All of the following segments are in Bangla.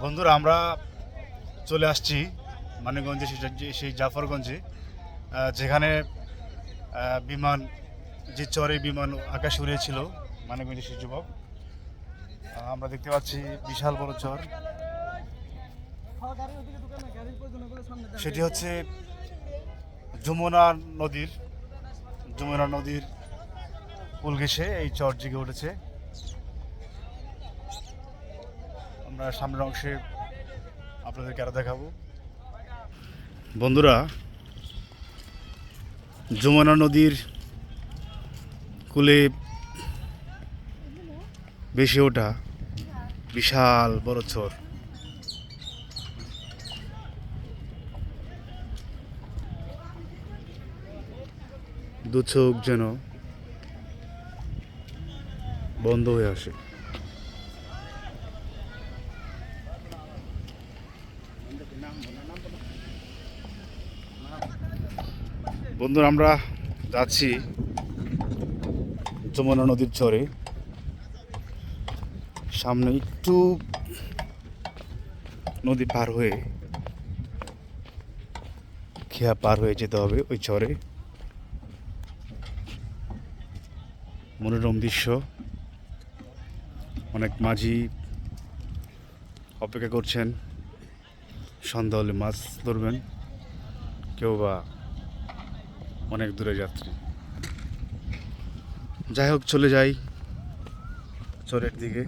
বন্ধুরা, আমরা চলে আসছি মানিকগঞ্জে, সেই- জাফরগঞ্জে যেখানে বিমান, যে চরে বিমান আকাশ উড়িয়েছিল মানিকগঞ্জে সেই যুবক। আমরা দেখতে পাচ্ছি বিশাল বড় চর। সেটি হচ্ছে যমুনা নদীর যমুনা নদীর কুল ঘেঁষে এই চর জেগে উঠেছে। আমরা সামনের অংশে আপনাদেরকে আরও দেখাবো। বন্ধুরা, যমুনা নদীর কুলে বেশি ওঠা বিশাল বড় চর। দু চোখ যেন বন্ধ হয়ে আসে। বন্ধুরা, আমরা যাচ্ছি যমুনা নদীর চরে সামনে একটু নদী পার হয়ে খেয়া পার হয়ে যেতে হবে ওই চরে মনোরম দৃশ্য। অনেক মাঝি অপেক্ষা করছেন। সন্ধ্যা হলে মাছ ধরবেন। কেউ বা অনেক দূরে যাত্রী। যাই হোক, চলে যাই চরের দিকে।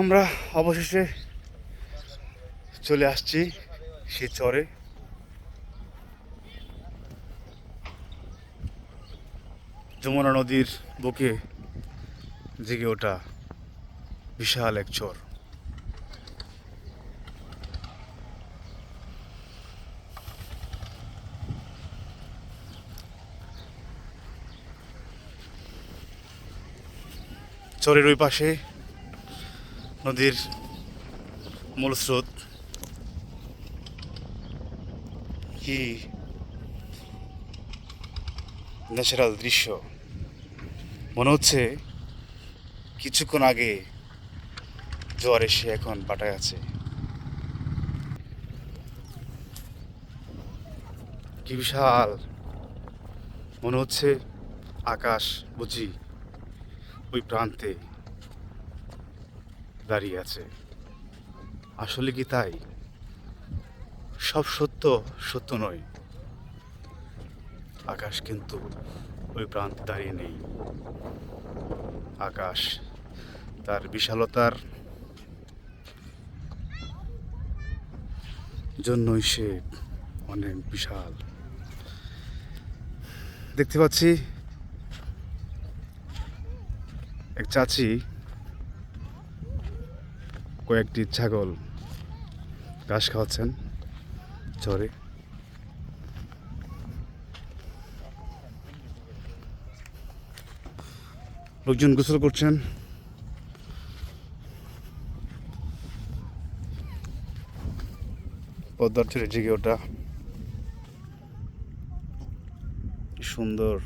আমরা অবশেষে চলে আসছি সে চরে। যমুনা নদীর বুকে জেগে ওঠা বিশাল এক চর। চরের ওই পাশে নদীর মূল স্রোত। কি ন্যাচারাল দৃশ্য। মনে হচ্ছে কিছুক্ষণ আগে জোয়ার এসে এখন পাটায় আছে। কি বিশাল। মনে হচ্ছে আকাশ বুঝি ওই প্রান্তে দাঁড়িয়ে আছে। আসলে কি তাই? সব সত্য সত্য নয়। আকাশ কিন্তু ওই প্রান্তে দাঁড়িয়ে নেই। আকাশ তার বিশালতার জন্যই সে অনেক বিশাল। দেখতে পাচ্ছি এক চাচি, কয়েকটি ছাগল ঘাস খাওয়াচ্ছেন চরে লোকজন গোসল করছেন। পদ্মার চরে জেগে ওটা সুন্দর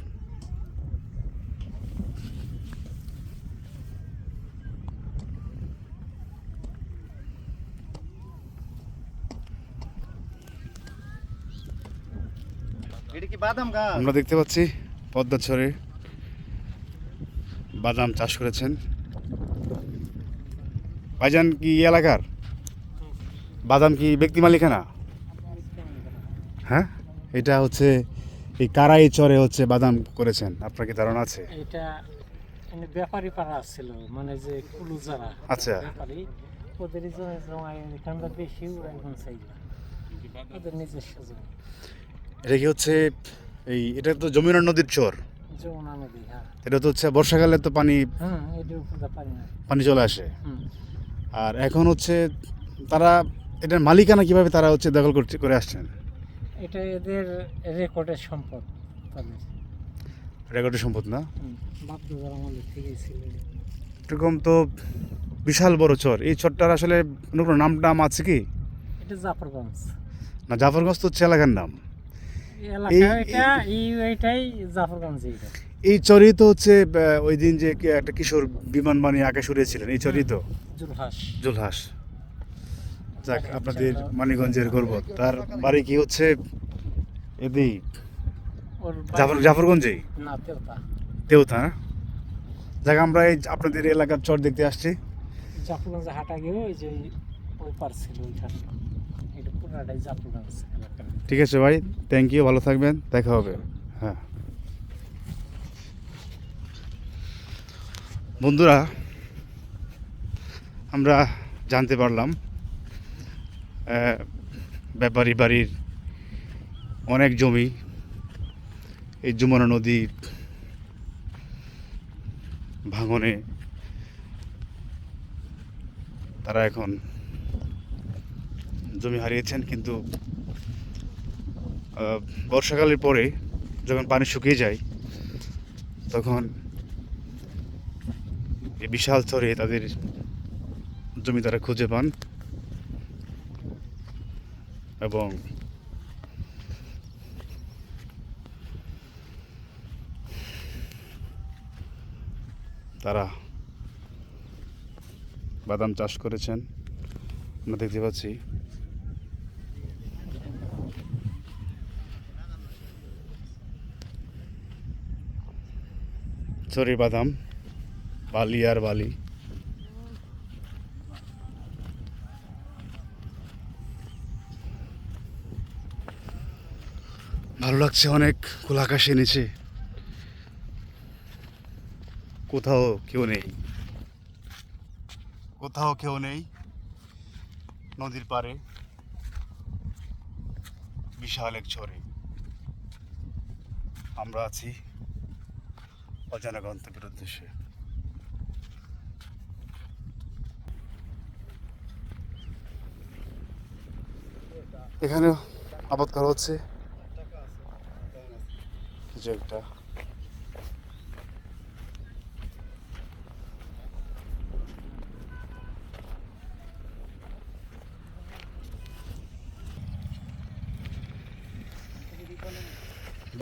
এটা কি বাদাম গাছ আমরা দেখতে পাচ্ছি পদ্মা চরে বাদাম চাষ করেছেন। ভাইজান কি এলাকার? বাদাম কি ব্যক্তি মালিকানা? হ্যাঁ? এটা হচ্ছে এই কারাই চরে হচ্ছে বাদাম করেছেন। আপনার কি ধারণা আছে? এটা ব্যাপারী পাড়া ছিল মানে যে কুলু যারা আচ্ছা। ব্যাপারী ওদের জন্য জমায় এখানটা বেশি ওরা এখন চাইবে ওদের নিজস্ব জমি। এটা কি হচ্ছে এই এটা তো যমুনা নদীর চর। যমুনা নদী হ্যাঁ। এটা তো হচ্ছে বর্ষাকালে তো পানি পানি চলে আসে। আর এখন হচ্ছে তারা এটার মালিকানা কীভাবে তারা হচ্ছে দখল করতে করে আসছেন? এটা এদের রেকর্ডের সম্পদ তাদের। রেকর্ডের সম্পদ না। এরকম তো বিশাল বড় চর। এই চরটার আসলে কোনো নাম টাম আছে কি? এটা জাফরগঞ্জ। না জাফরগঞ্জ তো হচ্ছে এলাকার নাম। এই এলাকা এই- এটা এই এইটাই জাফরগঞ্জ এইটা এই চরই তো হচ্ছে ওই দিন যে একটা কিশোর বিমান বানিয়ে আকাশ উড়িয়েছিলেন এই চরই তো জুলহাস। যাক আপনাদের মানিকগঞ্জের গর্ব। তার বাড়ি কি হচ্ছে এদি জাফর জাফরগঞ্জেই? তেওতা যাক আমরা এই আপনাদের এলাকার চর দেখতে আসছি। জাফরগঞ্জে হাঁটা গিয়ে ওই যে ওই পার ছিল ওইখানে এটা পুরাটাই জাফরগঞ্জ এলাকার ঠিক আছে ভাই থ্যাংক ইউ ভালো থাকবেন, দেখা হবে। হ্যাঁ। বন্ধুরা, আমরা জানতে পারলাম ব্যাপারী বাড়ির অনেক জমি, এই যমুনা নদী ভাঙনে তারা এখন জমি হারিয়েছেন, কিন্তু বর্ষাকালের পরে যখন পানি শুকিয়ে যায়, তখন এই বিশাল চরে তাদের জমি তারা খুঁজে পান এবং তারা বাদাম চাষ করেছেন। আমরা দেখতে পাচ্ছি চরি বাদাম, বালি আর বালি। ভালো লাগছে অনেক খোলা আকাশে নিচে কোথাও কেউ নেই। কোথাও কেউ নেই। নদীর পাড়ে। বিশাল এক চরে আমরা আছি অজানা গন্তব্যের উদ্দেশ্যে। এখানে আবাদ করা হচ্ছে। কিছু একটা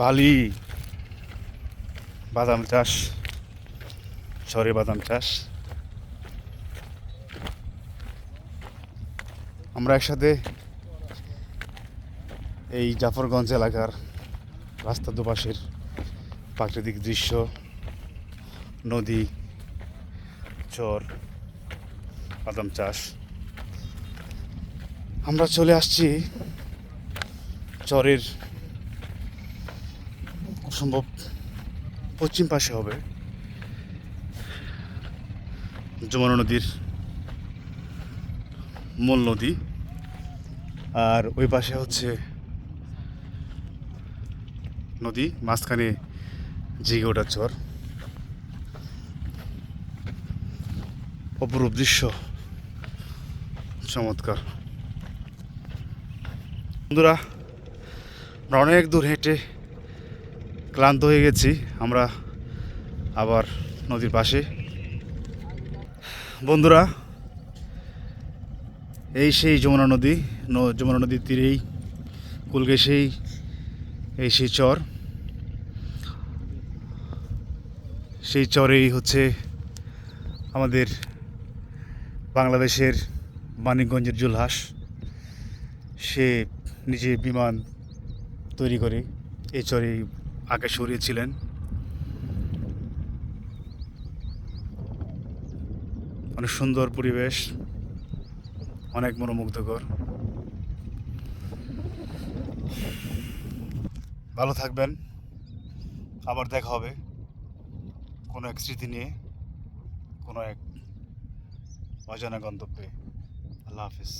বালি। বাদাম চাষ। সরে, বাদাম চাষ। আমরা একসাথে এই জাফরগঞ্জ এলাকার রাস্তা দুপাশের প্রাকৃতিক দৃশ্য, নদী, চর, বাদাম চাষ। আমরা চলে আসছি চরের সম্ভব পশ্চিম পাশে হবে। যমুনা নদীর মূল নদী। আর ওই পাশে হচ্ছে নদী, মাঝখানে জিগোটা চর অপরূপ দৃশ্য। চমৎকার। বন্ধুরা অনেক দূর হেঁটে ক্লান্ত হয়ে গেছি। আমরা আবার নদীর পাশে। বন্ধুরা, এই সেই যমুনা নদী যমুনা নদীর তীরেই কুলকে সেই, এই সেই চর। সেই চরেই হচ্ছে আমাদের বাংলাদেশের মানিকগঞ্জের জুলহাস। সে নিজে বিমান তৈরি করে, এই চরে আকাশে উড়িয়েছিলেন অনেক সুন্দর পরিবেশ, অনেক মনোমুগ্ধকর। ভালো থাকবেন। আবার দেখা হবে কোনো এক স্মৃতি নিয়ে, কোনো এক অজানা গন্তব্যে। আল্লাহ হাফিজ।